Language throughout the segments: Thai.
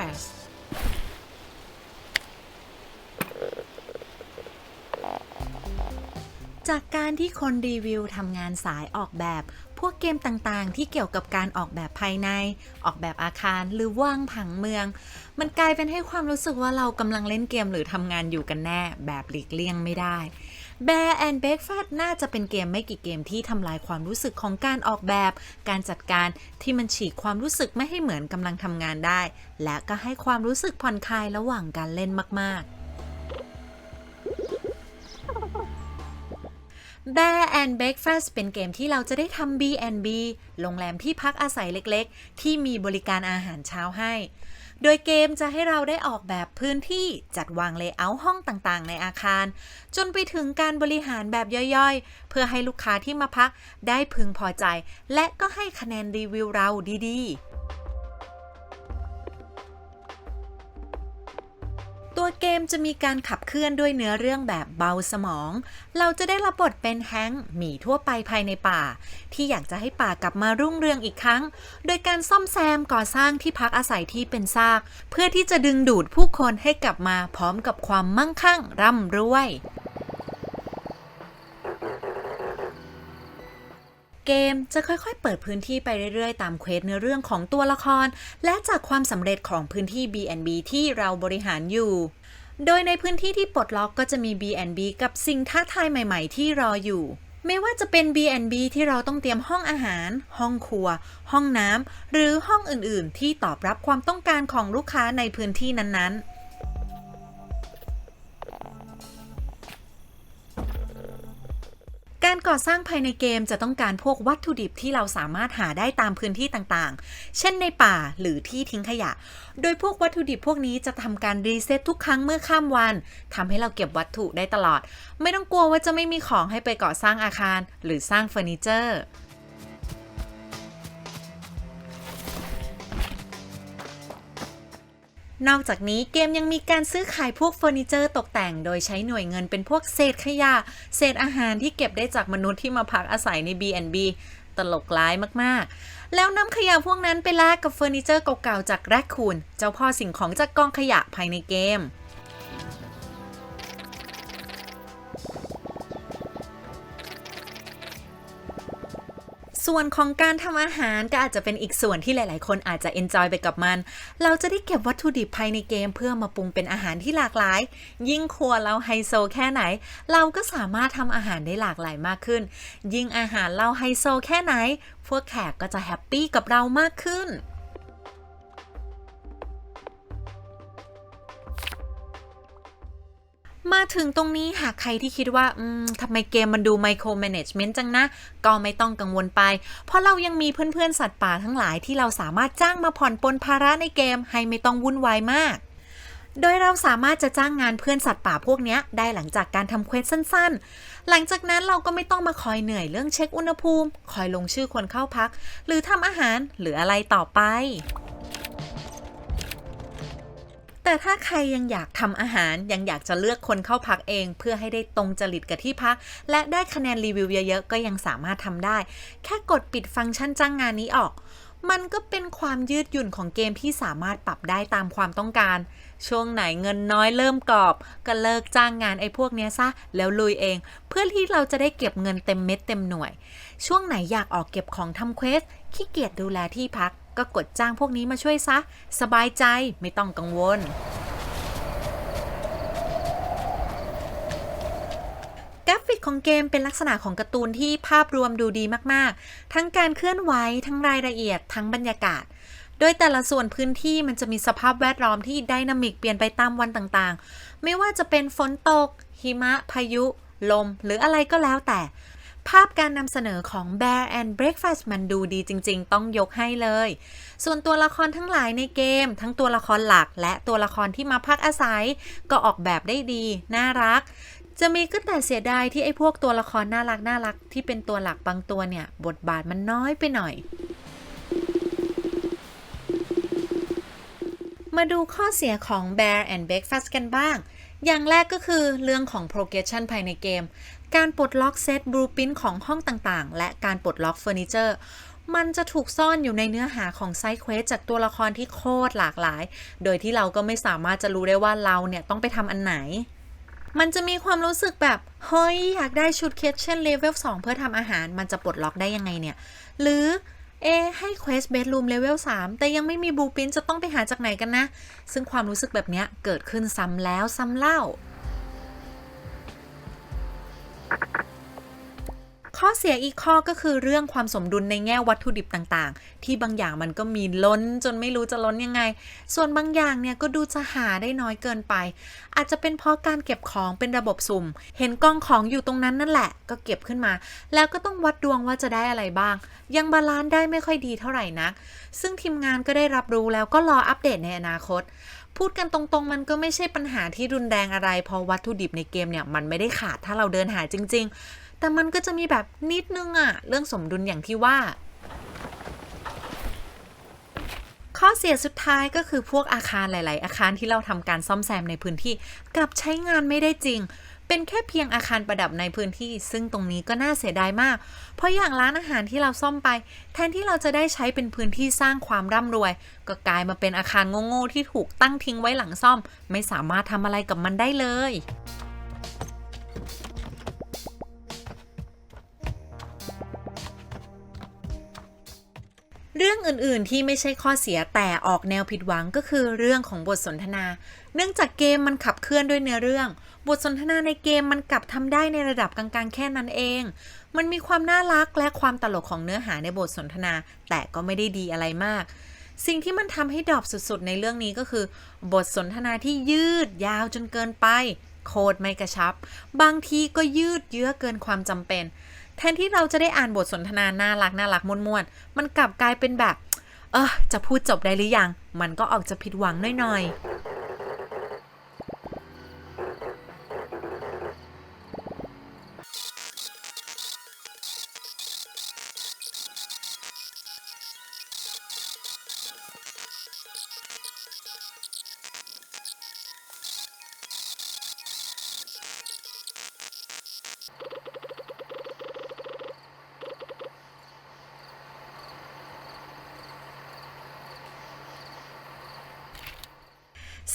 fast จากการที่คนรีวิวทำงานสายออกแบบ พวกเกมต่างๆ ที่เกี่ยวกับการออกแบบภายใน ออกแบบอาคารหรือว่างผังเมือง มันกลายเป็นให้ความรู้สึกว่าเรากำลังเล่นเกมหรือทำงานอยู่กันแน่ แบบหลีกเลี่ยงไม่ได้ Bear and Breakfast น่าจะเป็นเกมไม่กี่เกมที่ทำลายความรู้สึกของการออกแบบ การจัดการที่มันฉีกความรู้สึกไม่ให้เหมือนกำลังทำงานได้ และก็ให้ความรู้สึกผ่อนคลายระหว่างการเล่นมาก ๆ Bear and Breakfast เป็นเกมที่เราจะได้ทำ B&B โรงแรมที่พักอาศัยเล็กๆ ที่มีบริการอาหารเช้าให้ โดยเกมจะให้เราได้ออกแบบพื้นที่จัดวางเลเยอร์ห้องต่างๆ ในอาคาร จนไปถึงการบริหารแบบย่อยๆ เพื่อให้ลูกค้าที่มาพักได้พึงพอใจ และก็ให้คะแนนรีวิวเราดีๆ ตัวเกมจะมีการขับเคลื่อนด้วยเนื้อเรื่องแบบเบาสมอง เราจะได้รับบทเป็นแฮงค์หมีทั่วไปภายในป่า ที่อยากจะให้ป่ากลับมารุ่งเรืองอีกครั้ง โดยการซ่อมแซมก่อสร้างที่พักอาศัยที่เป็นซาก เพื่อที่จะดึงดูดผู้คนให้กลับมาพร้อมกับความมั่งคั่งร่ำรวย เกมจะค่อยๆ เปิดพื้นที่ไปเรื่อยๆ ตามเควสเนื้อเรื่องของตัวละคร และจากความสำเร็จของพื้นที่ B&B ที่เราบริหารอยู่ โดยในพื้นที่ที่ปลดล็อกก็จะมี B&B กับสิ่งท้าทายใหม่ๆ ที่รออยู่ ไม่ว่าจะเป็น B&B ที่เราต้องเตรียมห้องอาหาร ห้องครัว ห้องน้ำหรือห้องอื่นๆ ที่ตอบรับความต้องการของลูกค้าในพื้นที่นั้นๆ การก่อสร้างภายในเกมจะต้องการพวกวัตถุดิบที่เราสามารถหาได้ตามพื้นที่ต่างๆ เช่นในป่าหรือที่ทิ้งขยะ โดยพวกวัตถุดิบพวกนี้จะทำการรีเซ็ตทุกครั้งเมื่อข้ามวันทำให้เราเก็บวัตถุได้ตลอด ไม่ต้องกลัวว่าจะไม่มีของให้ไปก่อสร้างอาคาร หรือสร้างเฟอร์นิเจอร์ นอกจากนี้เกมยังมีการซื้อขายพวกเฟอร์นิเจอร์ตกแต่ง โดยใช้หน่วยเงินเป็นพวกเศษขยะ เศษอาหารที่เก็บได้จากมนุษย์ที่มาพักอาศัยใน B&B ตลกร้ายมากๆ แล้วนำขยะพวกนั้นไปแลกกับเฟอร์นิเจอร์เก่าๆจากแรคคูน เจ้าพ่อสิ่งของจากกองขยะภายในเกม ส่วนของการทำอาหารก็อาจจะเป็นอีกส่วนที่หลายๆ คนอาจจะเอนจอยไปกับมัน เราจะได้เก็บวัตถุดิบภายในเกม เพื่อมาปรุงเป็นอาหารที่หลากหลาย ยิ่งครัวเราไฮโซแค่ไหน เราก็สามารถทำอาหารได้หลากหลายมากขึ้น ยิ่งอาหารเราไฮโซแค่ไหน พวกแขกก็จะแฮปปี้กับเรามากขึ้น มาถึงตรงนี้หากใครที่คิดว่าทำไมเกมมันดูไมโครแมネจเมนต์จังนะ ก็ไม่ต้องกังวลไป เพราะเรายังมีเพื่อนๆ สัตว์ป่าทั้งหลายที่เราสามารถจ้างมาผ่อนปลนภาระในเกมให้ไม่ต้องวุ่นวายมาก โดยเราสามารถจะจ้างงานเพื่อนสัตว์ป่าพวกนี้ได้หลังจากการทำเควสสั้นๆ หลังจากนั้นเราก็ไม่ต้องมาคอยเหนื่อยเรื่องเช็คอุณหภูมิ คอยลงชื่อคนเข้าพัก หรือทำอาหารหรืออะไรต่อไป แต่ถ้าใครยังอยากทำอาหารยังอยากจะเลือกคนเข้าพักเอง เพื่อให้ได้ตรงจริตกับที่พัก และได้คะแนนรีวิวเยอะๆ ก็ยังสามารถทำได้ แค่กดปิดฟังก์ชันจ้างงานนี้ออก มันก็เป็นความยืดหยุ่นของเกมที่สามารถปรับได้ตามความต้องการ ช่วงไหนเงินน้อยเริ่มกรอบ ก็เลิกจ้างงานไอ้พวกเนี้ยซะ แล้วลุยเอง เพื่อที่เราจะได้เก็บเงินเต็มเม็ดเต็มหน่วย ช่วงไหนอยากออกเก็บของทำเควสขี้เกียจดูแลที่พัก ก็กดจ้างพวกนี้มาช่วยซะ สบายใจไม่ต้องกังวลกราฟิกของเกมเป็นลักษณะของการ์ตูนที่ภาพรวมดูดีมากๆ ทั้งการเคลื่อนไหว ทั้งรายละเอียด ทั้งบรรยากาศ โดยแต่ละส่วนพื้นที่มันจะมีสภาพแวดล้อมที่ไดนามิกเปลี่ยนไปตามวันต่างๆ ไม่ว่าจะเป็นฝนตก หิมะ พายุ ลม หรืออะไรก็แล้วแต่ ภาพการนำเสนอของ Bear and Breakfast มันดูดีจริง ๆ ต้องยกให้เลย ส่วนตัวละครทั้งหลายในเกม ทั้งตัวละครหลักและตัวละครที่มาพักอาศัย ก็ออกแบบได้ดี น่ารัก จะมีก็แต่เสียดายที่ไอ้พวกตัวละครน่ารักน่ารักที่เป็นตัวหลักบางตัวเนี่ย บทบาทมันน้อยไปหน่อยมาดูข้อเสียของ Bear and Breakfast กันบ้าง อย่างแรกก็คือเรื่องของ progression ภายในเกม การปลดล็อกเซตบลูปิ้นของห้องต่างๆ และการปลดล็อกเฟอร์นิเจอร์ มันจะถูกซ่อนอยู่ในเนื้อหาของไซด์เควสจากตัวละครที่โคตรหลากหลาย โดยที่เราก็ไม่สามารถจะรู้ได้ว่าเราเนี่ยต้องไปทำอันไหน มันจะมีความรู้สึกแบบ เฮ้ย อยากได้ชุดเคชเช่นเลเวล2เพื่อทำอาหาร มันจะปลดล็อกได้ยังไงเนี่ย หรือเอให้เควสเบดรูมเลเวล3แต่ยังไม่มีบูปินจะต้องไปหาจากไหนกันนะ ซึ่งความรู้สึกแบบนี้เกิดขึ้นซ้ำแล้วซ้ำเล่า ข้อเสียอีกข้อก็คือเรื่องความสมดุลในแง่วัตถุดิบต่างๆ ที่บางอย่างมันก็มีล้นจนไม่รู้จะล้นยังไง ส่วนบางอย่างเนี่ยก็ดูจะหาได้น้อยเกินไป อาจจะเป็นเพราะการเก็บของเป็นระบบสุ่ม เห็นกองของอยู่ตรงนั้นนั่นแหละ ก็เก็บขึ้นมา แล้วก็ต้องวัดดวงว่าจะได้อะไรบ้าง ยังบาลานซ์ได้ไม่ค่อยดีเท่าไหร่นัก ซึ่งทีมงานก็ได้รับรู้แล้วก็รออัปเดตในอนาคตพูดกันตรงๆ มันก็ไม่ใช่ปัญหาที่รุนแรงอะไร เพราะวัตถุดิบในเกมเนี่ย มันไม่ได้ขาดถ้าเราเดินหาจริง ๆ แต่มันก็จะมีแบบนิดนึงอะเรื่องสมดุลอย่างที่ว่า ข้อเสียสุดท้ายก็คือพวกอาคารหลาย ๆ อาคารที่เราทำการซ่อมแซมในพื้นที่กลับใช้งานไม่ได้จริงเป็นแค่เพียงอาคารประดับในพื้นที่ ซึ่งตรงนี้ก็น่าเสียดายมาก เพราะอย่างร้านอาหารที่เราซ่อมไป แทนที่เราจะได้ใช้เป็นพื้นที่สร้างความร่ำรวย ก็กลายมาเป็นอาคารโง่ๆที่ถูกตั้งทิ้งไว้หลังซ่อม ไม่สามารถทำอะไรกับมันได้เลย รื่องอื่นๆ ที่ไม่ใช่ข้อเสียแต่ออกแนวผิดหวังก็คือเรื่องของบทสนทนา เนื่องจากเกมมันขับเคลื่อนด้วยเนื้อเรื่อง บทสนทนาในเกมมันกลับทำได้ในระดับกลางๆ แค่นั้นเอง มันมีความน่ารักและความตลกของเนื้อหาในบทสนทนา แต่ก็ไม่ได้ดีอะไรมาก สิ่งที่มันทำให้ดรอปสุดๆ ในเรื่องนี้ก็คือ บทสนทนาที่ยืดยาวจนเกินไป โคตรไม่กระชับ บางทีก็ยืดเยื้อเกินความจำเป็น แทนที่เราจะได้อ่านบทสนทนาน่ารักน่ารักม่วนๆมันกลับกลายเป็นแบบ เออจะพูดจบได้หรือยัง มันก็ออกจะผิดหวังหน่อยๆ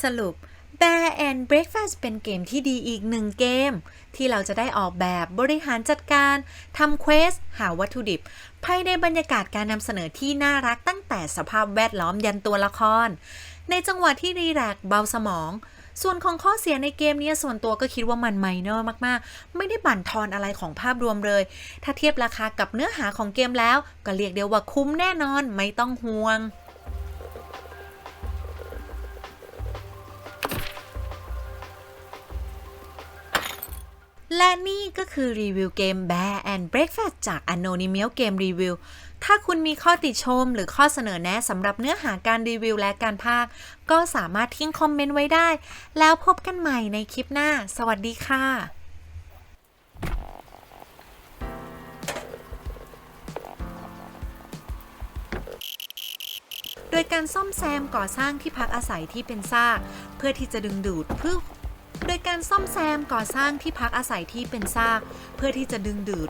สรุป Bear and Breakfast เป็นเกมที่ดีอีกหนึ่งเกม ที่เราจะได้ออกแบบบริหารจัดการทำเควสหาวัตถุดิบ ภายในบรรยากาศการนำเสนอที่น่ารักตั้งแต่สภาพแวดล้อมยันตัวละคร ในจังหวะที่รีแลกซ์เบาสมอง ส่วนของข้อเสียในเกมนี้ส่วนตัวก็คิดว่ามันไมเนอร์มากๆ ไม่ได้บั่นทอนอะไรของภาพรวมเลย ถ้าเทียบราคากับเนื้อหาของเกมแล้ว ก็เรียกได้ว่าคุ้มแน่นอนไม่ต้องห่วง และนี่ก็คือรีวิวเกม Bear and Breakfast จาก Anonymous Game Review ถ้าคุณมีข้อติชมหรือข้อเสนอแนะสำหรับเนื้อหาการรีวิวและการพากก็สามารถทิ้งคอมเมนต์ไว้ได้ แล้วพบกันใหม่ในคลิปหน้า สวัสดีค่ะโดยการซ่อมแซมก่อสร้างที่พักอาศัยที่เป็นซาก เพื่อที่จะดึงดูดเพื่อ โดยการซ่อมแซมก่อสร้างที่พักอาศัยที่เป็นซาก เพื่อที่จะดึงดูด